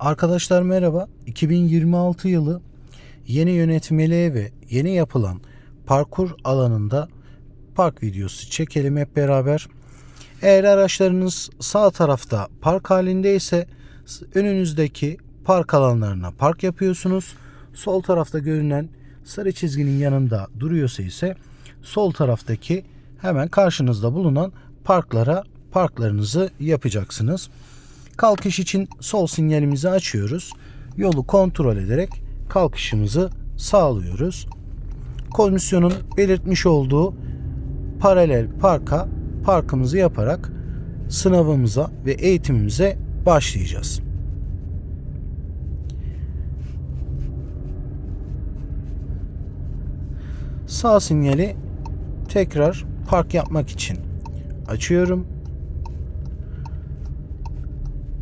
Arkadaşlar merhaba. 2026 yılı yeni yönetmeliğe ve yeni yapılan parkur alanında park videosu çekelim hep beraber. Eğer araçlarınız sağ tarafta park halindeyse önünüzdeki park alanlarına park yapıyorsunuz. Sol tarafta görünen sarı çizginin yanında duruyorsa ise sol taraftaki hemen karşınızda bulunan parklara parklarınızı yapacaksınız. Kalkış için sol sinyalimizi açıyoruz. Yolu kontrol ederek kalkışımızı sağlıyoruz. Komisyonun belirtmiş olduğu paralel parka parkımızı yaparak sınavımıza ve eğitimimize başlayacağız. Sağ sinyali tekrar park yapmak için açıyorum.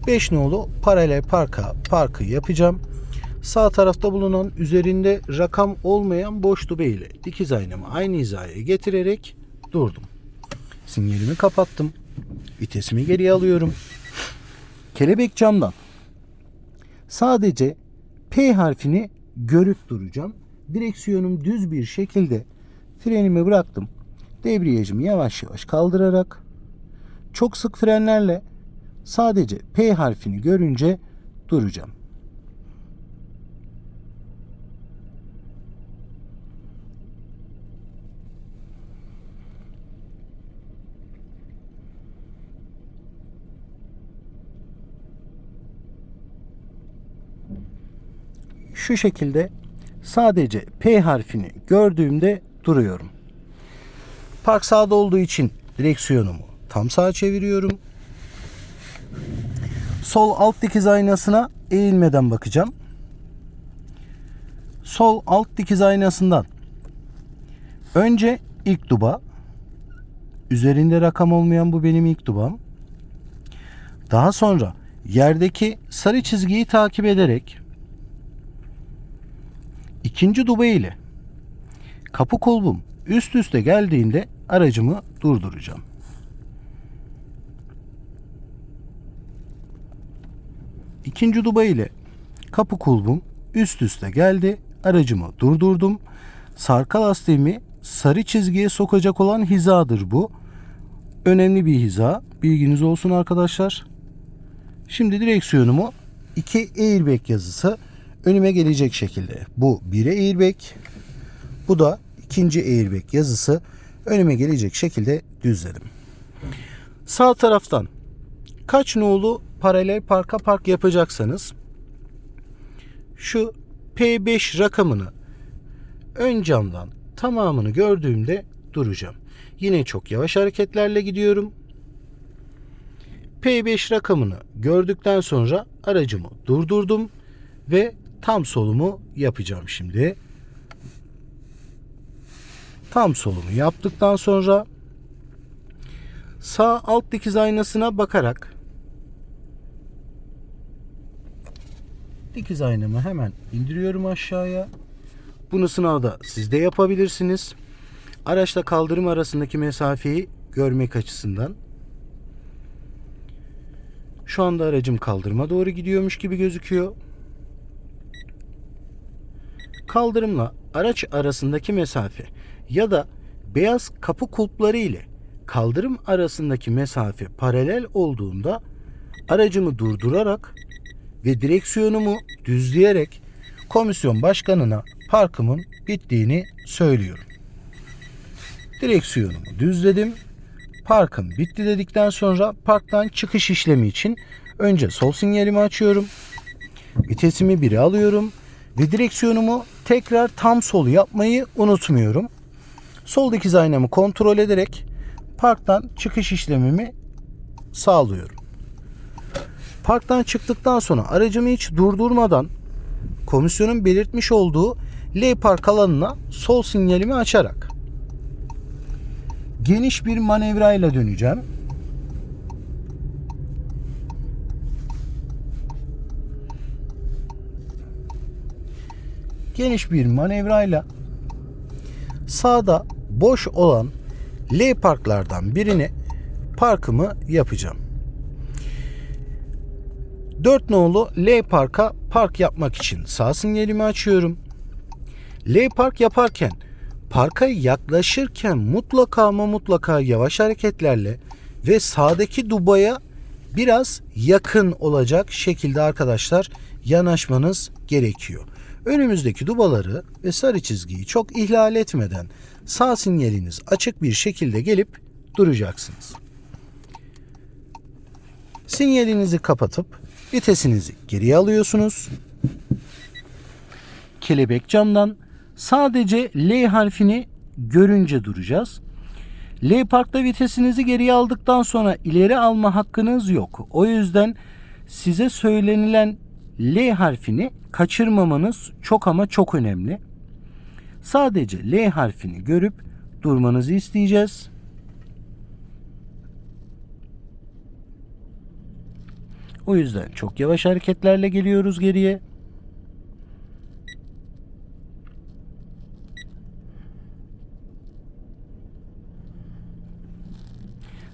5 nolu paralel parka parkı yapacağım. Sağ tarafta bulunan üzerinde rakam olmayan boş dube ile dikiz aynamı aynı hizaya getirerek durdum. Sinyalimi kapattım. Vitesimi geriye alıyorum. Kelebek camdan sadece P harfini görüp duracağım. Direksiyonum düz bir şekilde frenimi bıraktım. Debriyajımı yavaş yavaş kaldırarak çok sık frenlerle sadece P harfini görünce duracağım. Şu şekilde sadece P harfini gördüğümde duruyorum. Park sağda olduğu için direksiyonumu tam sağa çeviriyorum. Sol alt dikiz aynasına eğilmeden bakacağım. Sol alt dikiz aynasından önce ilk duba üzerinde rakam olmayan bu benim ilk dubam. Daha sonra yerdeki sarı çizgiyi takip ederek ikinci duba ile kapı kulbum üst üste geldiğinde aracımı durduracağım. İkinci duba ile kapı kulbum üst üste geldi. Aracımı durdurdum. Sarka lastiğimi sarı çizgiye sokacak olan hizadır bu. Önemli bir hiza. Bilginiz olsun arkadaşlar. Şimdi direksiyonumu iki airbag yazısı önüme gelecek şekilde. Bu biri airbag. Bu da ikinci airbag yazısı önüme gelecek şekilde düzledim. Sağ taraftan kaç nolu paralel parka park yapacaksanız şu P5 rakamını ön camdan tamamını gördüğümde duracağım. Yine çok yavaş hareketlerle gidiyorum. P5 rakamını gördükten sonra aracımı durdurdum ve tam solumu yapacağım şimdi. Tam solumu yaptıktan sonra sağ alt dikiz aynasına bakarak dikiz aynamı hemen indiriyorum aşağıya. Bunu sınavda siz de yapabilirsiniz. Araçla kaldırım arasındaki mesafeyi görmek açısından. Şu anda aracım kaldırıma doğru gidiyormuş gibi gözüküyor. Kaldırımla araç arasındaki mesafe ya da beyaz kapı kulpları ile kaldırım arasındaki mesafe paralel olduğunda aracımı durdurarak ve direksiyonumu düzleyerek komisyon başkanına parkımın bittiğini söylüyorum. Direksiyonumu düzledim. Parkım bitti dedikten sonra parktan çıkış işlemi için önce sol sinyalimi açıyorum. Vitesimi 1'e alıyorum ve direksiyonumu tekrar tam sol yapmayı unutmuyorum. Sol dikiz aynamı kontrol ederek parktan çıkış işlemimi sağlıyorum. Parktan çıktıktan sonra aracımı hiç durdurmadan komisyonun belirtmiş olduğu L park alanına sol sinyalimi açarak geniş bir manevrayla döneceğim. Geniş bir manevrayla sağda boş olan L parklardan birini parkımı yapacağım. 4 nolu L parka park yapmak için sağ sinyalimi açıyorum. L park yaparken parka yaklaşırken mutlaka ama mutlaka yavaş hareketlerle ve sağdaki dubaya biraz yakın olacak şekilde arkadaşlar yanaşmanız gerekiyor. Önümüzdeki dubaları ve sarı çizgiyi çok ihlal etmeden sağ sinyaliniz açık bir şekilde gelip duracaksınız. Sinyalinizi kapatıp vitesinizi geriye alıyorsunuz. Kelebek camdan sadece L harfini görünce duracağız. L parkta vitesinizi geriye aldıktan sonra ileri alma hakkınız yok. O yüzden size söylenilen L harfini kaçırmamanız çok ama çok önemli. Sadece L harfini görüp durmanızı isteyeceğiz. O yüzden çok yavaş hareketlerle geliyoruz geriye.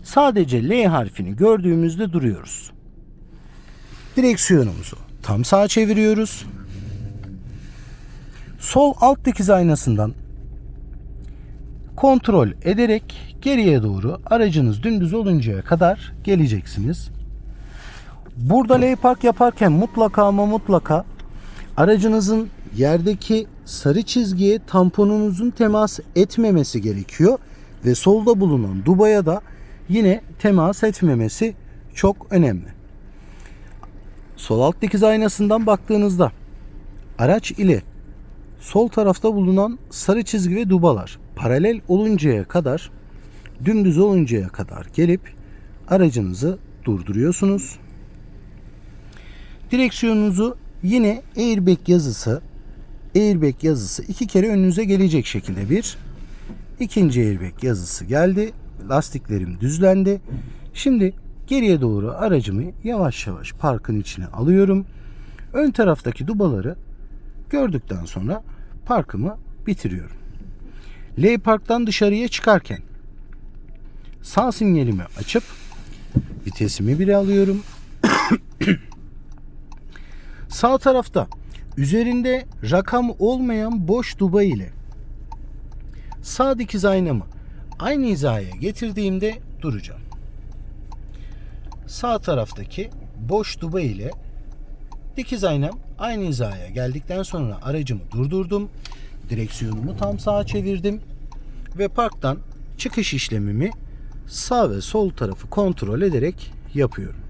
Sadece L harfini gördüğümüzde duruyoruz. Direksiyonumuzu tam sağa çeviriyoruz. Sol alt dikiz aynasından kontrol ederek geriye doğru aracınız dümdüz oluncaya kadar geleceksiniz. Burada L park yaparken mutlaka ama mutlaka aracınızın yerdeki sarı çizgiye tamponunuzun temas etmemesi gerekiyor ve solda bulunan dubaya da yine temas etmemesi çok önemli. Sol alt dikiz aynasından baktığınızda araç ile sol tarafta bulunan sarı çizgi ve dubalar paralel oluncaya kadar dümdüz oluncaya kadar gelip aracınızı durduruyorsunuz. Direksiyonunuzu yine airbag yazısı airbag yazısı iki kere önünüze gelecek şekilde bir ikinci airbag yazısı geldi. Lastiklerim düzlendi. Şimdi geriye doğru aracımı yavaş yavaş parkın içine alıyorum. Ön taraftaki dubaları gördükten sonra parkımı bitiriyorum. L parktan dışarıya çıkarken sağ sinyalimi açıp vitesimi bire alıyorum. Sağ tarafta üzerinde rakam olmayan boş duba ile sağ dikiz aynamı aynı hizaya getirdiğimde duracağım. Sağ taraftaki boş duba ile dikiz aynam aynı hizaya geldikten sonra aracımı durdurdum. Direksiyonumu tam sağa çevirdim ve parktan çıkış işlemimi sağ ve sol tarafı kontrol ederek yapıyorum.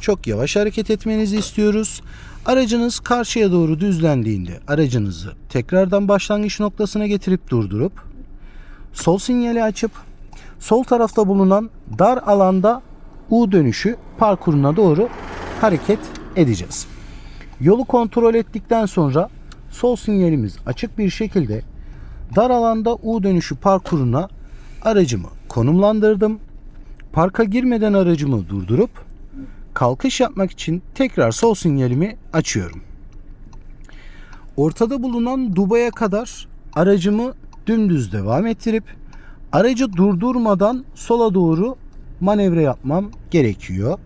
Çok yavaş hareket etmenizi istiyoruz. Aracınız karşıya doğru düzlendiğinde aracınızı tekrardan başlangıç noktasına getirip durdurup sol sinyali açıp sol tarafta bulunan dar alanda U dönüşü parkuruna doğru hareket edeceğiz. Yolu kontrol ettikten sonra sol sinyalimiz açık bir şekilde dar alanda U dönüşü parkuruna aracımı konumlandırdım. Parka girmeden aracımı durdurup kalkış yapmak için tekrar sol sinyalimi açıyorum. Ortada bulunan dubaya kadar aracımı dümdüz devam ettirip aracı durdurmadan sola doğru manevra yapmam gerekiyor.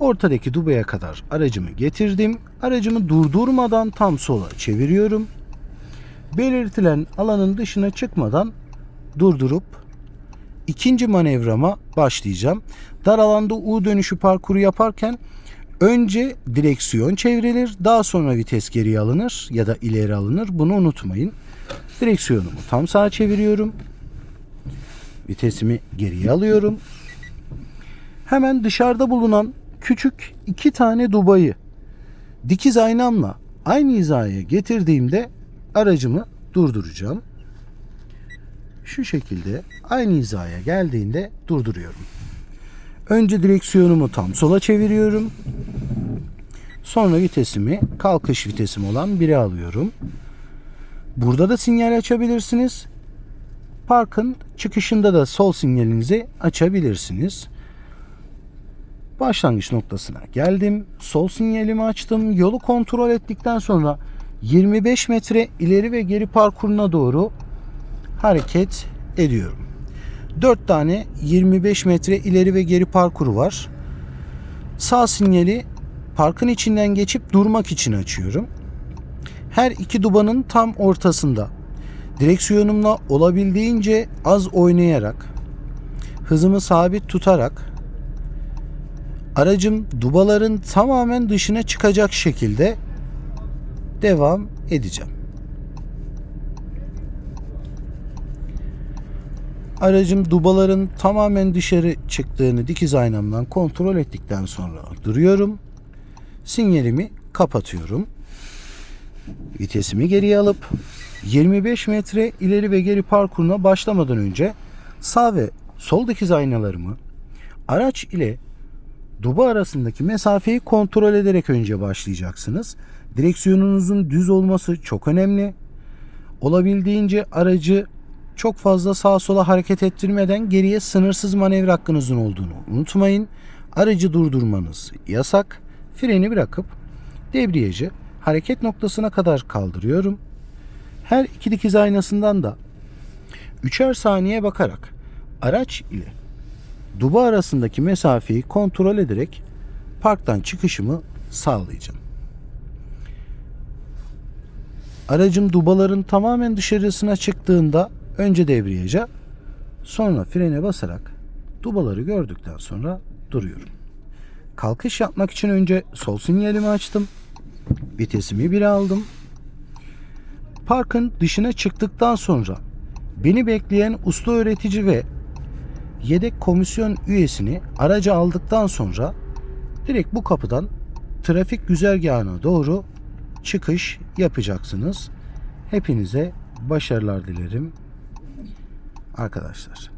Ortadaki dubaya kadar aracımı getirdim. Aracımı durdurmadan tam sola çeviriyorum. Belirtilen alanın dışına çıkmadan durdurup ikinci manevrama başlayacağım. Dar alanda U dönüşü parkuru yaparken önce direksiyon çevrilir, daha sonra vites geriye alınır ya da ileri alınır. Bunu unutmayın. Direksiyonumu tam sağa çeviriyorum. Vitesimi geriye alıyorum. Hemen dışarıda bulunan küçük iki tane dubayı dikiz aynamla aynı hizaya getirdiğimde aracımı durduracağım. Şu şekilde aynı hizaya geldiğinde durduruyorum. Önce direksiyonumu tam sola çeviriyorum. Sonra vitesimi kalkış vitesim olan 1'e alıyorum. Burada da sinyal açabilirsiniz. Parkın çıkışında da sol sinyalinizi açabilirsiniz. Başlangıç noktasına geldim. Sol sinyalimi açtım. Yolu kontrol ettikten sonra 25 metre ileri ve geri parkuruna doğru hareket ediyorum. 4 tane 25 metre ileri ve geri parkuru var. Sağ sinyali parkın içinden geçip durmak için açıyorum. Her iki dubanın tam ortasında. Direksiyonumla olabildiğince az oynayarak, hızımı sabit tutarak aracım dubaların tamamen dışına çıkacak şekilde devam edeceğim. Aracım dubaların tamamen dışarı çıktığını dikiz aynamdan kontrol ettikten sonra duruyorum. Sinyalimi kapatıyorum. Vitesimi geriye alıp 25 metre ileri ve geri parkuruna başlamadan önce sağ ve sol dikiz aynalarımı araç ile duba arasındaki mesafeyi kontrol ederek önce başlayacaksınız. Direksiyonunuzun düz olması çok önemli. Olabildiğince aracı çok fazla sağa sola hareket ettirmeden geriye sınırsız manevra hakkınızın olduğunu unutmayın. Aracı durdurmanız yasak. Freni bırakıp debriyajı hareket noktasına kadar kaldırıyorum. Her iki dikiz aynasından da üçer saniye bakarak araç ile duba arasındaki mesafeyi kontrol ederek parktan çıkışımı sağlayacağım. Aracım dubaların tamamen dışarısına çıktığında önce debriyaja sonra frene basarak dubaları gördükten sonra duruyorum. Kalkış yapmak için önce sol sinyalimi açtım. Vitesimi bir aldım. Parkın dışına çıktıktan sonra beni bekleyen usta öğretici ve yedek komisyon üyesini araca aldıktan sonra direkt bu kapıdan trafik güzergahına doğru çıkış yapacaksınız. Hepinize başarılar dilerim arkadaşlar.